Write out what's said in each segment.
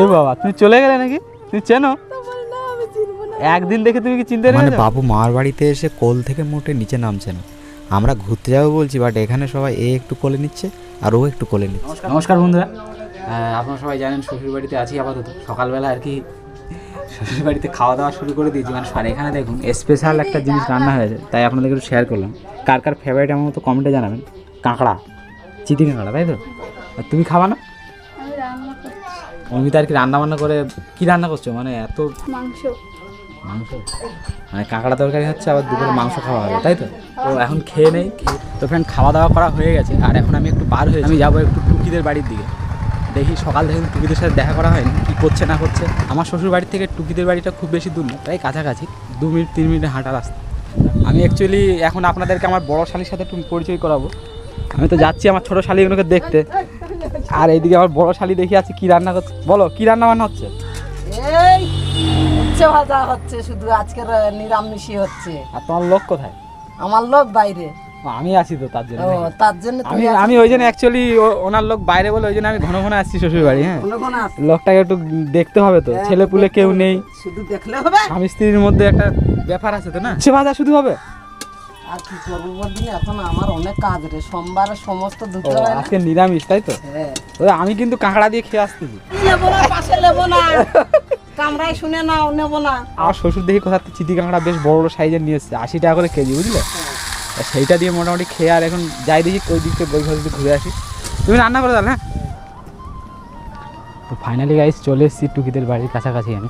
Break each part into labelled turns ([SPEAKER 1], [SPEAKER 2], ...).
[SPEAKER 1] এ বাবা তুমি চলে গেলে নাকি? তুমি চেনো? একদিন দেখে তুমি কি চিনতে
[SPEAKER 2] মানে বাবু মার বাড়িতে এসে কোল থেকে মোটে নিচে নামছে না। আমরা ঘুরতে যাব বলছি বাট এখানে সবাই এ একটু কোলে নিচ্ছে আর ও একটু কোলে নিচ্ছে।
[SPEAKER 1] নমস্কার। বন্ধুরা। আপনারা সবাই জানেন শ্বশুর বাড়িতে আছি আপাতত। সকালবেলা আর কি শ্বশুর বাড়িতে খাওয়া দাওয়া শুরু করে দিয়েছি। মানে আর এখানে দেখুন স্পেশাল একটা জিনিস রান্না হয়েছে তাই আপনাদেরকে একটু শেয়ার করলাম। কার কার ফেভারিট আমার মতো কমেন্টে জানাবেন? কাঁকড়া চিতি কাঁকড়া তাই তো? আর তুমি খাবা না? অমিতা আর কি রান্না বান্না করে কি রান্না করছ? মানে এত
[SPEAKER 3] মাংস।
[SPEAKER 1] মাংস? মানে কাঁকড়া তরকারি হচ্ছে আবার দুপুরে মাংস খাওয়া হবে তাই তো? তো এখন খেয়ে নেই তো ফ্রেন্ড খাওয়া দাওয়া করা হয়ে গেছে আর এখন আমি একটু বার হয়ে আমি যাব একটু টুকিদের বাড়ির দিকে। দেখি সকাল থেকে টুকিদের সাথে দেখা করা হয়নি কী করছে না করছে। আমার শ্বশুর বাড়ি থেকে টুকিদের বাড়িটা খুব বেশি দূর না প্রায় কাছাকাছি দু মিনিট তিন মিনিটের হাঁটা রাস্তা। আমি অ্যাকচুয়ালি এখন আপনাদেরকে আমার বড় শালির সাথে একটু পরিচয় করাবো। আমি তো যাচ্ছি আমার ছোটো শালিগুলোকে দেখতে। আর এইদিকে আমার বড় শালি দেখি আছে কী রান্না করছে? বলো কী রান্না বান্না হচ্ছে?
[SPEAKER 4] এই উচ্ছে ভাজা হচ্ছে শুধু আজকের নিরামিষই হচ্ছে।
[SPEAKER 1] আর তোমার লোক কোথায়?
[SPEAKER 4] আমার লোক বাইরে।
[SPEAKER 1] আমি আছি তো তার জন্য।
[SPEAKER 4] তার জন্য
[SPEAKER 1] আমি আমি ওই জন্য অ্যাকচুয়ালি ওনার লোক বাইরে বলে ওই জন্য আমি ঘন ঘন আসছি শ্বশুর বাড়ি হ্যাঁ। লোকটাকে একটু দেখতে হবে তো ছেলে পুলে কেউ নেই।
[SPEAKER 4] শুধু দেখলে হবে?
[SPEAKER 1] স্বামী স্ত্রীর মধ্যে একটা ব্যাপার আছে তো না? সে ভাজা শুধু হবে?
[SPEAKER 4] আর কি করব বলছি এখন আমার অনেক কাজ রে সোমবারে সমস্ত দুটো হয়
[SPEAKER 1] আজকে নিরামিষ তাই তো?
[SPEAKER 4] হ্যাঁ।
[SPEAKER 1] আমি কিন্তু কাঁকড়া দিয়ে খেয়ে আসতেছি।
[SPEAKER 4] নেব না পাশে নেব না। কামরায় শুনে নাও নেব না।
[SPEAKER 1] আমার শ্বশুর দেখি কোথা থেকে চিটি কাঁকড়া বেশ বড় বড় সাইজের নিয়ে এসছে আশি টাকা করে কেজি বুঝলে? সেইটা দিয়ে মোটামুটি খেয়ে আর এখন যাই দেখি ওই দিক থেকে বই ঘর দিকে ঘুরে আসি। তুমি রান্না করে তাহলে হ্যাঁ? তো ফাইনালি গাইস চলে এসেছি টুকিদের বাড়ির কাছাকাছি আমি।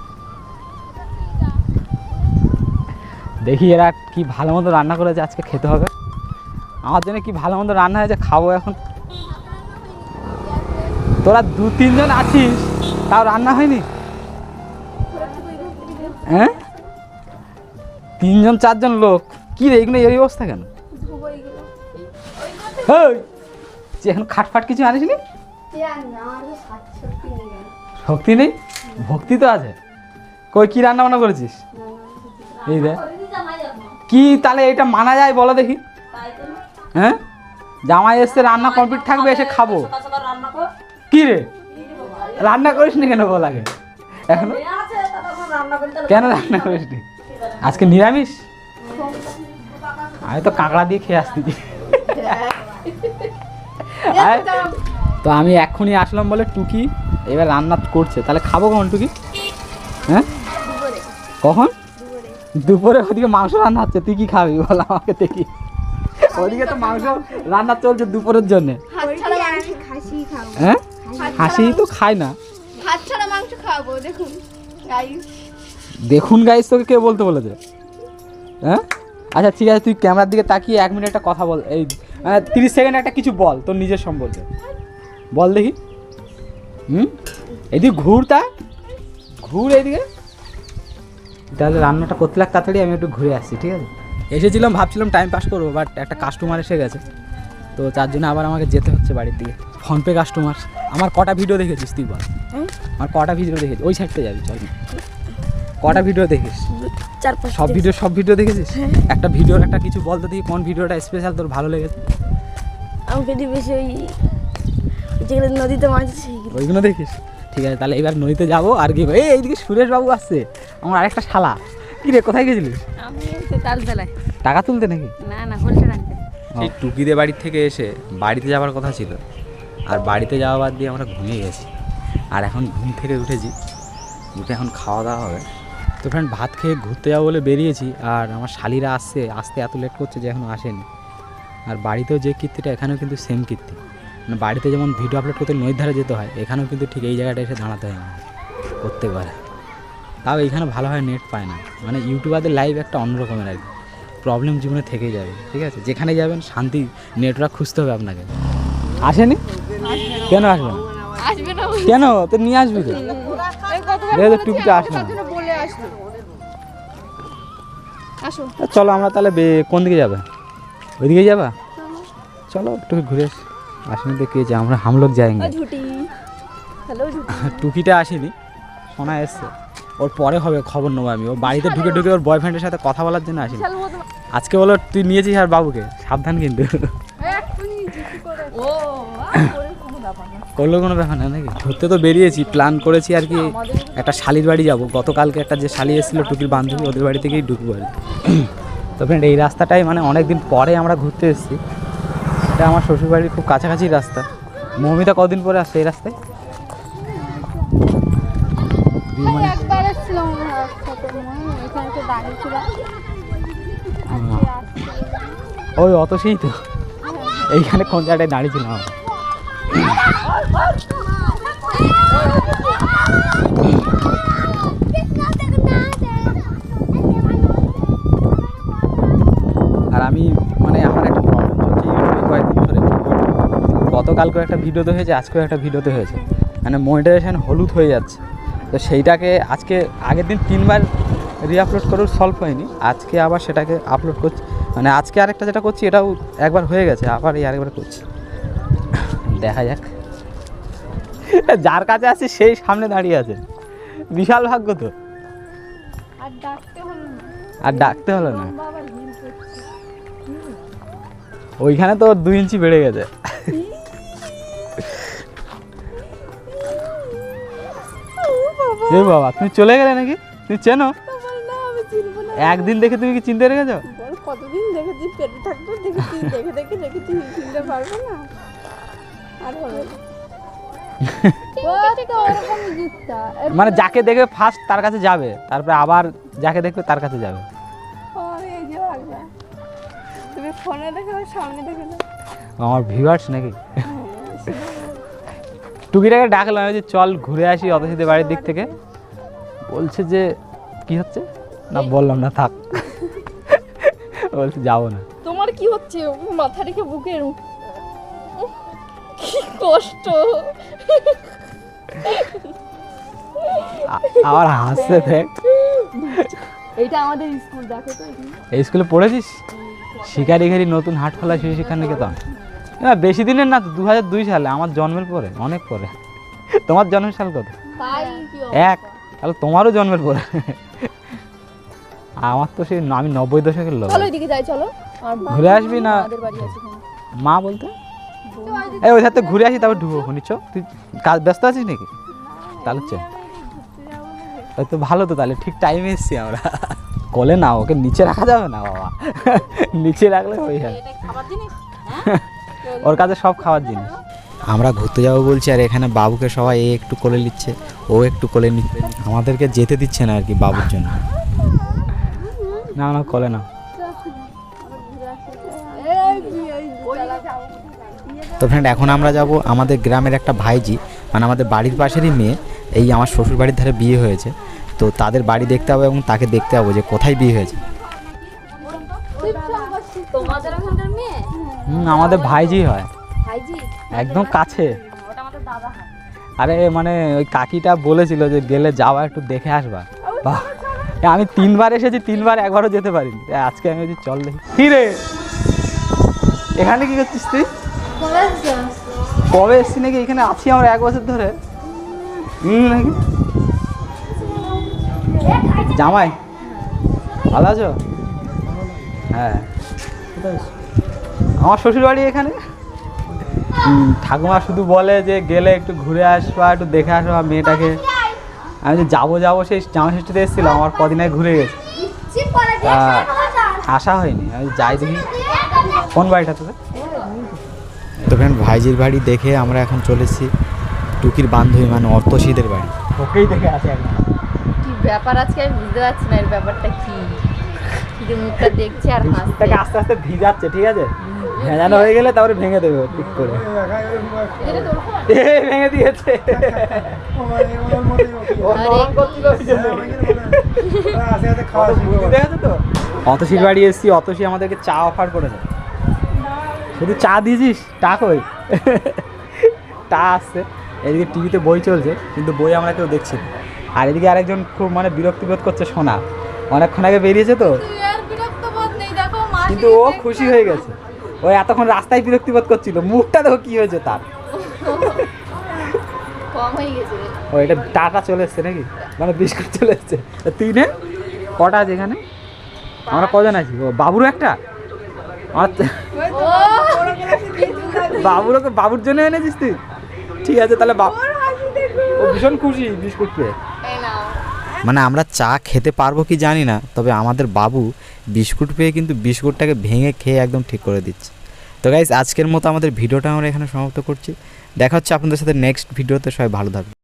[SPEAKER 1] দেখি এরা কি ভালো মতো রান্না করেছে আজকে খেতে হবে। আমার জন্য কি ভালো মতো রান্না হয়েছে খাব এখন। তোরা দু তিনজন আছিস, তাও রান্না হয়নি? হ্যাঁ? তিনজন, চারজন লোক? কি রে, এগুলো এই অবস্থা কেন? এখন খাটফাট কিছু আনিস নি? শক্তি নেই? ভক্তি তো আছে। কই, কি রান্না বান্না করেছিস? এই রে কি তাহলে এটা মানা যায় বলো দেখি? হ্যাঁ? জামাই এসছে, রান্না কমপ্লিট থাকবে, এসে খাব। কি রে? রান্না করিস নি কেন বল আগে? এখনও? কেন রান্না করিস নি? আজকে নিরামিষ? আমি তো কাঁকড়া দিয়ে খেয়ে আসতেছি আয়- তো আমি এক্ষুনি আসলাম বলে টুকি, এবার রান্না করছে। তাহলে খাব কখন টুকি? হ্যাঁ? কখন? দুপুরে ওদিকে মাংস রান্না হচ্ছে তুই কি খাবি বল আমাকে দেখি। ওদিকে তো মাংস রান্না চলছে দুপুরের জন্য।
[SPEAKER 3] হাত ছাড়া মাংস খাসি খাব।
[SPEAKER 1] হ্যাঁ? হাসি তো খাই না।
[SPEAKER 3] মাংস খাব দেখুন। গাইস
[SPEAKER 1] দেখুন গাইস তোকে কে বলতে বলেছে? হ্যাঁ? আচ্ছা ঠিক আছে তুই ক্যামেরার দিকে তাকিয়ে এক মিনিট একটা কথা বল। এই তিরিশ সেকেন্ড একটা কিছু বল তোর নিজের সম্পর্কে বল দেখি। হুম? এদিকে ঘুর তা। ঘুর এইদিকে। তাহলে রান্নাটা করতে লাগ তাড়াতাড়ি আমি একটু ঘুরে আসছি ঠিক আছে? এসেছিলাম ভাবছিলাম টাইম পাস করব বাট একটা কাস্টমার এসে গেছে। তো তার জন্য আবার আমাকে যেতে হচ্ছে বাড়ির দিকে। ফোনপে কাস্টমার আমার কটা ভিডিও দেখেছিস তুই বল? আমার কটা ভিডিও দেখেছিস? ওই সাইডটা যাবি চল। কটা ভিডিও দেখিস
[SPEAKER 3] চার
[SPEAKER 1] সব ভিডিও সব ভিডিও দেখেছিস? একটা ভিডিওর একটা কিছু বলতে দিই কোন ভিডিওটা স্পেশাল তোর ভালো লেগেছে?
[SPEAKER 3] আমি বেশি ওই যেগুলো নদীতে মাছ
[SPEAKER 1] ওইগুলো দেখিস? ঠিক আছে তাহলে এবার নদীতে যাব আর কি এই এইদিকে সুরেশ বাবু আসছে। আমার আরেকটা শালা। কি রে কোথায় গেছিলিস?
[SPEAKER 3] আমি তাল
[SPEAKER 1] টাকা তুলতে নাকি?
[SPEAKER 3] না না আনতে।
[SPEAKER 2] সেই টুকিদের বাড়ির থেকে এসে বাড়িতে যাওয়ার কথা ছিল। আর বাড়িতে যাওয়া বাদ দিয়ে আমরা ঘুমিয়ে গেছি। আর এখন ঘুম থেকে উঠেছি। উঠে এখন খাওয়া দাওয়া হবে।
[SPEAKER 1] তো ফ্রেন্ড ভাত খেয়ে ঘুরতে যাব বলে বেরিয়েছি। আর আমার শালিরা আসছে আসতে এত লেট করছে যে এখনও আসেনি। আর বাড়িতেও যে কীর্তিটা এখানেও কিন্তু সেম কীর্তি। মানে বাড়িতে যেমন ভিডিও আপলোড করতে নদীর ধারে যেতে হয় এখানেও কিন্তু ঠিক এই জায়গাটা এসে দাঁড়াতে হয় আমাকে করতে পারে তাও এখানে ভালোভাবে নেট পায় না। মানে ইউটিউবারদের লাইভ একটা অন্যরকমের আর কি। প্রবলেম জীবনে থেকেই যাবে ঠিক আছে? যেখানে যাবেন শান্তি নেটওয়ার্ক খুঁজতে হবে আপনাকে। আসেনি? কেন আসবেন
[SPEAKER 3] আসবে না
[SPEAKER 1] কেন? তো নিয়ে আসবি তো দেখো টুপিটা আসবে চলো আমরা তাহলে বে- কোন দিকে যাবে? ওইদিকে যাবা? চলো একটু ঘুরে আসি। আসেনি তো কে যে আমরা হাম লোক যাएंगे
[SPEAKER 3] ঝুটি। হ্যালো ঝুটি।
[SPEAKER 1] টুকিটা আসেনি। সোনা এসছে। ওর পরে হবে খবর নেব আমি। ও বাড়িতে ঢুকে ঢুকে ওর বয়ফ্রেন্ডের সাথে কথা বলার জন্য আসি আজকে বলো তুই নিয়েছিস আর বাবুকে সাবধান কিন্তু।
[SPEAKER 3] ও
[SPEAKER 1] করল কোনো ব্যাপার না নাকি? ঘুরতে তো বেরিয়েছি প্ল্যান করেছি আর কি একটা শালির বাড়ি যাব। গতকালকে একটা যে শালি এসেছিল টুকির বান্ধবী ওদের বাড়ি থেকেই ঢুকবো আর তো ফ্রেন্ড এই রাস্তাটাই মানে অনেক দিন পরে আমরা ঘুরতে এসেছি। এটা আমার শ্বশুরবাড়ির খুব কাছাকাছি রাস্তা। মৌমিতা কদিন পরে আসছে এই রাস্তায়?
[SPEAKER 5] তো দাঁড়িয়ে
[SPEAKER 1] ওই অত সেই তো। এইখানে কোন জায়গায় দাঁড়িয়েছিলাম। আর আমি মানে আমার একটা প্রবলেম চলছে ইউটিউবে কয়েকদিন ধরে গতকালকেও একটা ভিডিওতে হয়েছে, আজকেও একটা ভিডিওতে হয়েছে। মানে মনিটাইজেশন হলুদ হয়ে যাচ্ছে। তো সেইটাকে আজকে আগের দিন তিনবার রিআপলোড করেও সলভ হয়নি। আজকে আবার সেটাকে আপলোড করছি। মানে আজকে আরেকটা যেটা করছি এটাও একবার হয়ে গেছে আবার এই আরেকবার করছি। দেখা যাক। যার কাছে আছে সেই সামনে দাঁড়িয়ে আছে। বিশাল ভাগ্য তো।
[SPEAKER 5] আর ডাকতে হলো না।
[SPEAKER 1] ওইখানে তো দুই ইঞ্চি বেড়ে গেছে। এ বাবা তুমি চলে গেলে নাকি? তুমি চেনো? একদিন দেখে তুমি কি চিনতে রেখেছো
[SPEAKER 3] কতদিন দেখেছি পেটে থাকতো দেখেছি দেখে দেখে দেখেছি চিনতে পারব না। আর হবে
[SPEAKER 1] মানে যাকে দেখবে ফার্স্ট তার কাছে যাবে তারপরে আবার যাকে দেখবে তার কাছে যাবে।
[SPEAKER 3] ও এই যে ভাগনা। তুমি ফোনে দেখে না সামনে দেখে না।
[SPEAKER 1] আমার ভিউয়ার্স নাকি? টুকিটাকে ডাকলাম যে চল ঘুরে আসি অতসীদের বাড়ির দিক থেকে। বলছে যে কি হচ্ছে? না বললাম না থাক। বলছে যাব না।
[SPEAKER 3] তোমার কি হচ্ছে? মাথা রেখে উফ, কি কষ্ট।
[SPEAKER 1] আবার হাসতে দেখ।
[SPEAKER 3] এইটা আমাদের স্কুল দেখো তো
[SPEAKER 1] এই স্কুলে পড়েছিস? শিকারি ঘেরি নতুন হাট খোলা শিশু শিক্ষা নিকেতন না বেশি দিনের না তো দু হাজার দুই সালে আমার জন্মের পরে অনেক পরে। তোমার জন্মের সাল কত? এক। তাহলে তোমারও জন্মের পরে। আমার তো সেই আমি নব্বই দশকের লোক। ঘুরে আসবি না। মা বলতে? এই ওই সাথে ঘুরে আসি তারপর ঢুকবো নিচ্ছ তুই কাজ ব্যস্ত আছিস নাকি? তাহলে চল ওই তো ভালো তো তাহলে ঠিক টাইমে এসছি আমরা। কলে না ওকে নিচে রাখা যাবে না বাবা। নিচে রাখলে হয়ে যাবে। ওর কাছে সব খাওয়ার জিনিস। আমরা ঘুরতে যাব বলছি আর এখানে বাবুকে সবাই এ একটু কোলে নিচ্ছে ও একটু কোলে নিচ্ছে। আমাদেরকে যেতে দিচ্ছে না আর কি বাবুর জন্য। না না কোলে না। তো ফ্রেন্ড এখন আমরা যাব আমাদের গ্রামের একটা ভাইজি মানে আমাদের বাড়ির পাশেরই মেয়ে এই আমার শ্বশুর বাড়ির ধারে বিয়ে হয়েছে। তো তাদের বাড়ি দেখতে হবে এবং তাকে দেখতে হবে যে কোথায় বিয়ে হয়েছে। হুম, আমাদের ভাইজি হয়।
[SPEAKER 5] ভাইজি?
[SPEAKER 1] একদম কাছে।
[SPEAKER 5] ওটা আমাদের দাদা হয়।
[SPEAKER 1] আরে মানে ওই কাকিটা বলেছিল যে গেলে যাওয়া একটু দেখে আসবা। বাহ। আমি তিনবার এসেছি তিনবার একবারও যেতে পারিনি। এ, আজকে আমি বলছি চল দেখি। কি রে? এখানে কি করছিস তুই? কবে এসছি নাকি? এখানে আছি আমরা এক বছর ধরে। নাকি? জামাই ভালো আছো? হ্যাঁ। আমার ষষ্ঠীর বাড়ি এখানে ঠাকুমা শুধু বলে যে গেলে একটু ঘুরে আসবা একটু দেখে আসবা মেয়েটাকে। আমি যে যাব যাব সেই জামা ষষ্ঠীতে এসেছিলাম আমার কদিন আগে ঘুরে গেছে। তা আসা হয়নি আমি যাই দেখি। কোন বাড়িটা তোদের? তো ফ্রেন্ড ভাইজির বাড়ি দেখে আমরা এখন চলেছি টুকির বান্ধবী মানে অর্থশীদের বাড়ি। ওকেই দেখে আসে একদম
[SPEAKER 5] কি ব্যাপার আজকে আমি বুঝতে পারছি না এর ব্যাপারটা কি? মুখটা দেখছি আর হাসছে।
[SPEAKER 1] আস্তে আস্তে ভিজাচ্ছে ঠিক আছে? ভেজানো হয়ে গেলে তারপরে ভেঙে দেবে ঠিক করে। ভেঙে দিয়েছে। অতসীর বাড়ি এসেছি অতসী আমাদেরকে চা অফার করেছে। শুধু চা দিয়েছিস? টা কই? টা আসছে। এদিকে টিভিতে বই চলছে কিন্তু বই আমরা কেউ দেখছি না। আর এদিকে আরেকজন খুব মানে বিরক্তি বোধ করছে সোনা। অনেকক্ষণ আগে বেরিয়েছে তো। কিন্তু ও খুশি হয়ে গেছে। ও এতক্ষণ রাস্তায় বিরক্তি বোধ করছিল। মুখটা দেখো কি হয়েছে তার।
[SPEAKER 5] হয়ে
[SPEAKER 1] ও এটা টাটা চলে এসছে নাকি? মানে বিস্কুট চলে এসছে। তুই নে। কটা আছে এখানে? আমরা কজন আছি? ও বাবুরও একটা? আমার তো- বাবুর ওকে বাবুর জন্য এনেছিস তুই? ঠিক আছে তাহলে বাপ ও ভীষণ খুশি বিস্কুট পেয়ে।
[SPEAKER 2] মানে আমরা চা খেতে পারব কি জানি না তবে আমাদের বাবু বিস্কুট পেয়ে কিন্তু বিস্কুটটাকে ভেঙে খেয়ে একদম ঠিক করে দিচ্ছে। তো গাইজ আজকের মতো আমাদের ভিডিওটা আমরা এখানে সমাপ্ত করছি। দেখা হচ্ছে আপনাদের সাথে নেক্সট ভিডিওতে। সবাই ভালো থাকবে